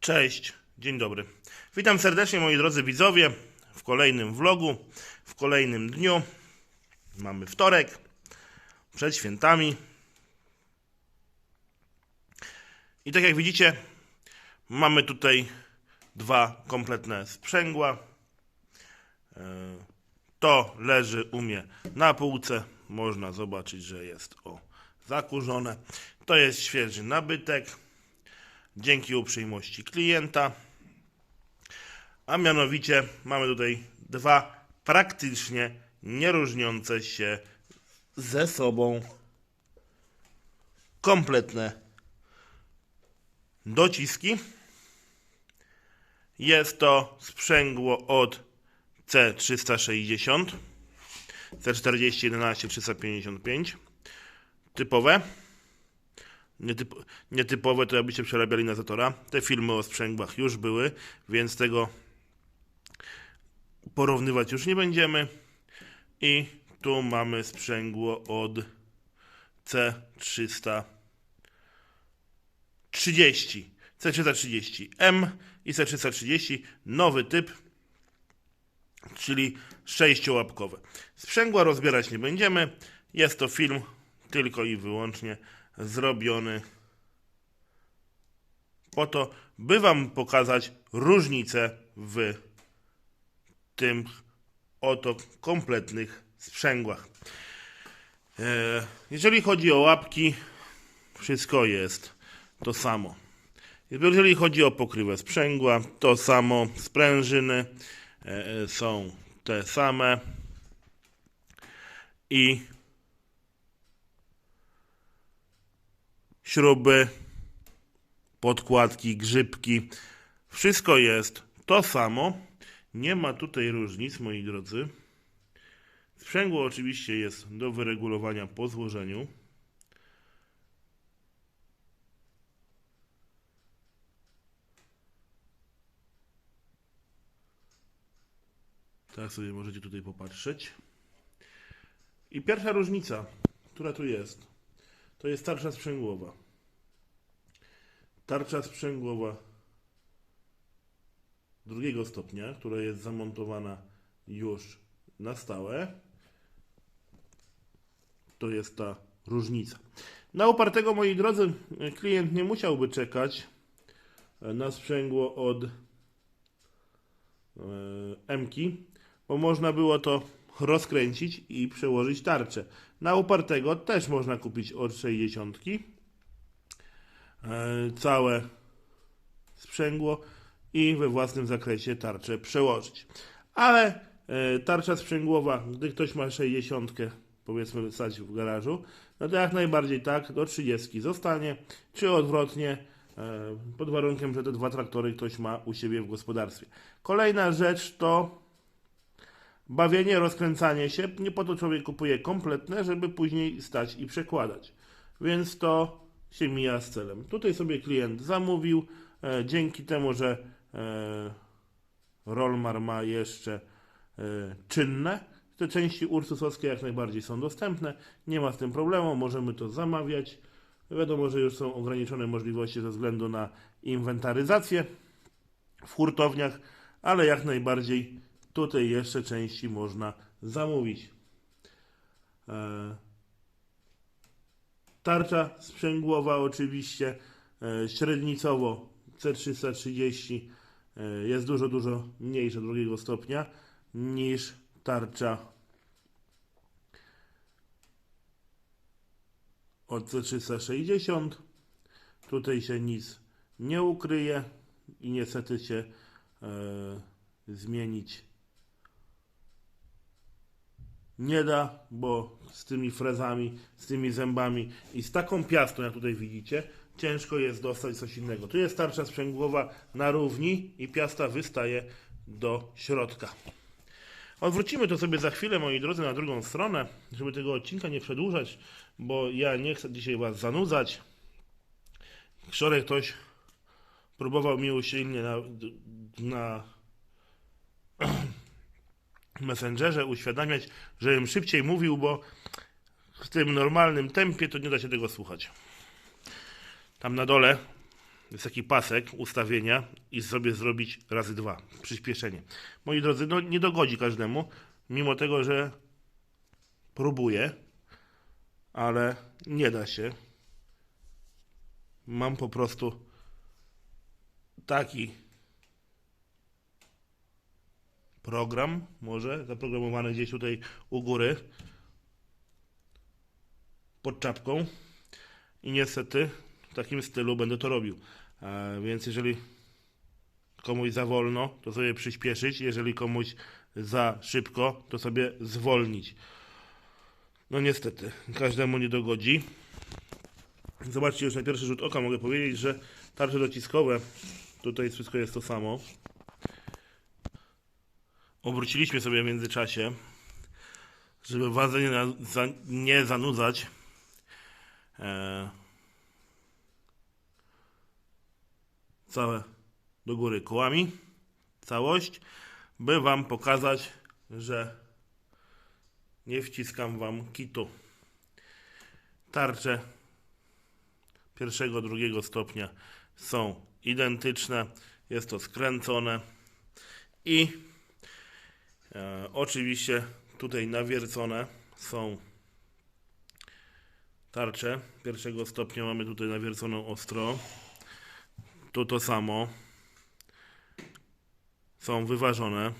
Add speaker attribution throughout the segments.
Speaker 1: Cześć, dzień dobry. Witam serdecznie moi drodzy widzowie w kolejnym vlogu, w kolejnym dniu. Mamy wtorek, przed świętami. I tak jak widzicie, mamy tutaj dwa kompletne sprzęgła. E, To leży u mnie na półce. Można zobaczyć, że jest o zakurzone. To jest świeży nabytek dzięki uprzejmości klienta. A mianowicie mamy tutaj dwa praktycznie nieróżniące się ze sobą kompletne dociski. Jest to sprzęgło od C360, C40 11 355, typowe. Nietyp nietypowe to jakbyście przerabiali na Zatora. Te filmy o sprzęgłach już były, więc tego porównywać już nie będziemy. I tu mamy sprzęgło od C330. C330M i C330 nowy typ, czyli sześciołapkowe. Sprzęgła rozbierać nie będziemy. Jest to film tylko i wyłącznie zrobiony po to, by Wam pokazać różnicę w tym oto kompletnych sprzęgłach. E, Jeżeli chodzi o łapki, wszystko jest to samo. Jeżeli chodzi o pokrywę sprzęgła, to samo. Sprężyny e, są te same. I śruby, podkładki, grzybki. Wszystko jest to samo. Nie ma tutaj różnic, moi drodzy. Sprzęgło oczywiście jest do wyregulowania po złożeniu. Tak sobie możecie tutaj popatrzeć. I pierwsza różnica, która tu jest, to jest tarcza sprzęgłowa. Tarcza sprzęgłowa drugiego stopnia, która jest zamontowana już na stałe. To jest ta różnica. Na upartego, moi drodzy, klient nie musiałby czekać na sprzęgło od e, M-ki, bo można było to rozkręcić i przełożyć tarczę. Na upartego też można kupić od 60 e, całe sprzęgło i we własnym zakresie tarczę przełożyć. Ale e, tarcza sprzęgłowa, gdy ktoś ma 60 powiedzmy stać w garażu, no to jak najbardziej tak, do 30 zostanie, czy odwrotnie, e, pod warunkiem, że te dwa traktory ktoś ma u siebie w gospodarstwie. Kolejna rzecz to bawienie, rozkręcanie się. Nie po to człowiek kupuje kompletne, żeby później stać i przekładać. Więc to się mija z celem. Tutaj sobie klient zamówił, e, dzięki temu, że e, Rolmar ma jeszcze e, czynne. Te części ursusowskie jak najbardziej są dostępne, nie ma z tym problemu, możemy to zamawiać. Wiadomo, że już są ograniczone możliwości ze względu na inwentaryzację w hurtowniach, ale jak najbardziej tutaj jeszcze części można zamówić. E, Tarcza sprzęgłowa oczywiście e, średnicowo C330 e, jest dużo, dużo mniejsza drugiego stopnia niż tarcza od C360. Tutaj się nic nie ukryje i niestety się e, zmienić nie da, bo z tymi frezami, z tymi zębami i z taką piastą, jak tutaj widzicie, ciężko jest dostać coś innego. Tu jest tarcza sprzęgłowa na równi i piasta wystaje do środka. Odwrócimy to sobie za chwilę, moi drodzy, na drugą stronę, żeby tego odcinka nie przedłużać, bo ja nie chcę dzisiaj Was zanudzać. Wczoraj ktoś próbował mi usilnie na, na Messengerze uświadamiać, żebym szybciej mówił, bo w tym normalnym tempie to nie da się tego słuchać. Tam na dole jest taki pasek ustawienia i sobie zrobić razy dwa, przyspieszenie. Moi drodzy, no nie dogodzi każdemu, mimo tego, że próbuję, ale nie da się. Mam po prostu taki program, może zaprogramowany gdzieś tutaj u góry pod czapką i niestety w takim stylu będę to robił. E, więc jeżeli komuś za wolno, to sobie przyspieszyć, jeżeli komuś za szybko, to sobie zwolnić. No niestety, każdemu nie dogodzi. Zobaczcie, już na pierwszy rzut oka mogę powiedzieć, że tarcze dociskowe, tutaj wszystko jest to samo. Obróciliśmy sobie w międzyczasie, żeby wazę nie, za, nie zanudzać. E, całe do góry kołami, całość, by Wam pokazać, że nie wciskam Wam kitu. Tarcze pierwszego, drugiego stopnia są identyczne, jest to skręcone i e, oczywiście tutaj nawiercone są tarcze. Pierwszego stopnia, mamy tutaj nawierconą ostro, tu to samo, są wyważone,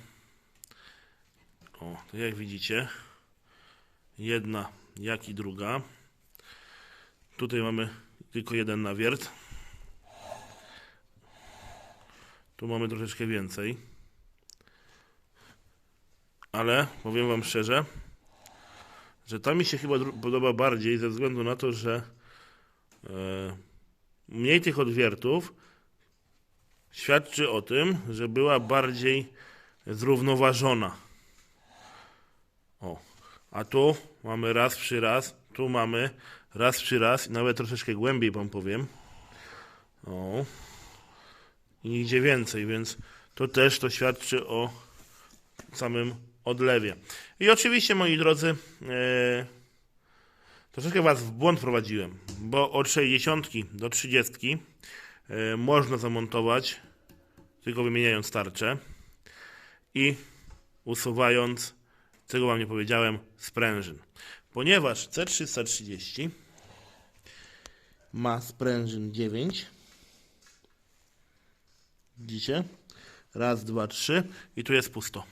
Speaker 1: o, to jak widzicie, jedna jak i druga, tutaj mamy tylko jeden nawiert, Tu mamy troszeczkę więcej. Ale powiem Wam szczerze, że ta mi się chyba podoba bardziej ze względu na to, że e, mniej tych odwiertów świadczy o tym, że była bardziej zrównoważona. O, a tu mamy raz przy raz, tu mamy raz przy raz nawet troszeczkę głębiej Wam powiem. O i nigdzie więcej, więc to też to świadczy o samym odlewie. I oczywiście, moi drodzy, e, troszeczkę Was w błąd prowadziłem, bo od 60 do 30 e, można zamontować, tylko wymieniając tarczę i usuwając, czego Wam nie powiedziałem, sprężyn. Ponieważ C330 ma sprężyn 9, Widzicie? Raz, dwa, trzy i tu jest pusto.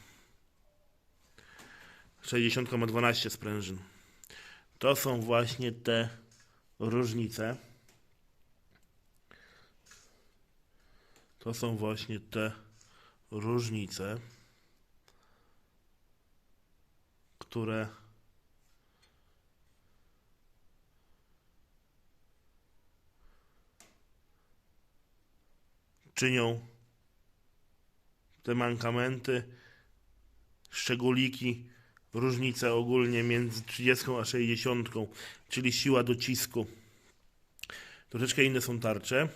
Speaker 1: 60 ma 12 sprężyn. To są właśnie te różnice. To są właśnie te różnice, które czynią te mankamenty, szczególiki, różnice ogólnie między 30 a 60, czyli siła docisku. Troszeczkę inne są tarcze.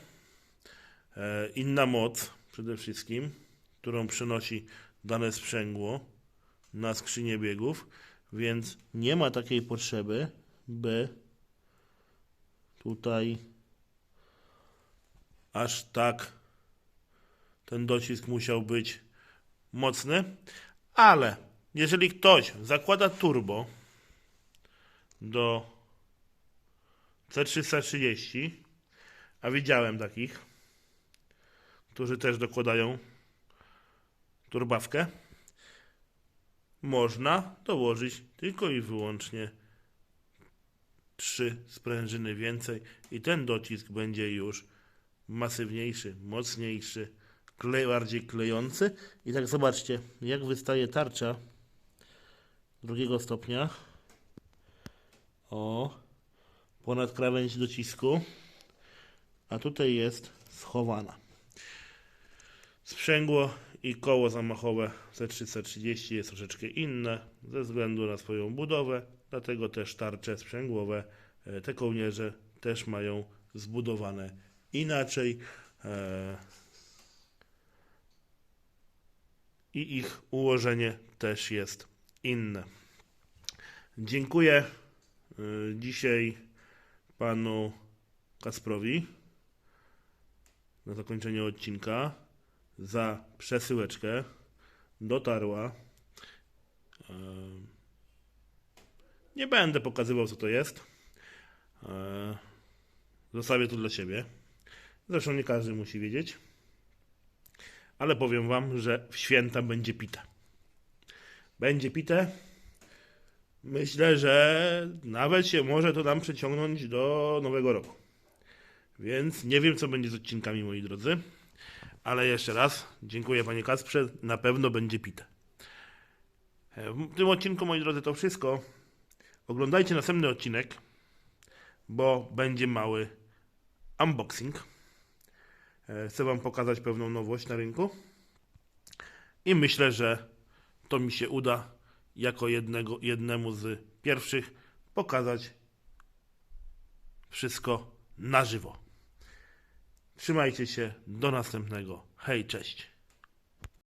Speaker 1: E, inna moc przede wszystkim, którą przynosi dane sprzęgło na skrzynię biegów, więc nie ma takiej potrzeby, by tutaj aż tak ten docisk musiał być mocny, ale jeżeli ktoś zakłada turbo do C330, a widziałem takich, którzy też dokładają turbawkę, można dołożyć tylko i wyłącznie trzy sprężyny więcej i ten docisk będzie już masywniejszy, mocniejszy, klej, bardziej klejący. I tak zobaczcie, jak wystaje tarcza drugiego stopnia. O, ponad krawędź docisku. A tutaj jest schowana. Sprzęgło i koło zamachowe C330 jest troszeczkę inne ze względu na swoją budowę, dlatego też tarcze sprzęgłowe, e, te kołnierze też mają zbudowane inaczej. E, i ich ułożenie też jest inne. Dziękuję y, dzisiaj panu Kasprowi na zakończenie odcinka za przesyłeczkę. Dotarła. Em, Nie będę pokazywał, co to jest. E, Zostawię to dla siebie. Zresztą nie każdy musi wiedzieć. Ale powiem wam, że w święta będzie pite. Będzie pite. Myślę, że nawet się może to nam przeciągnąć do nowego roku. Więc nie wiem, co będzie z odcinkami, moi drodzy. Ale jeszcze raz dziękuję, panie Kasprze. Na pewno będzie pite. E, W tym odcinku, moi drodzy, to wszystko. Oglądajcie następny odcinek, bo będzie mały unboxing. E, Chcę Wam pokazać pewną nowość na rynku. I myślę, że to mi się uda jako jednego, jednemu z pierwszych pokazać wszystko na żywo. Trzymajcie się, do następnego. Hej, cześć.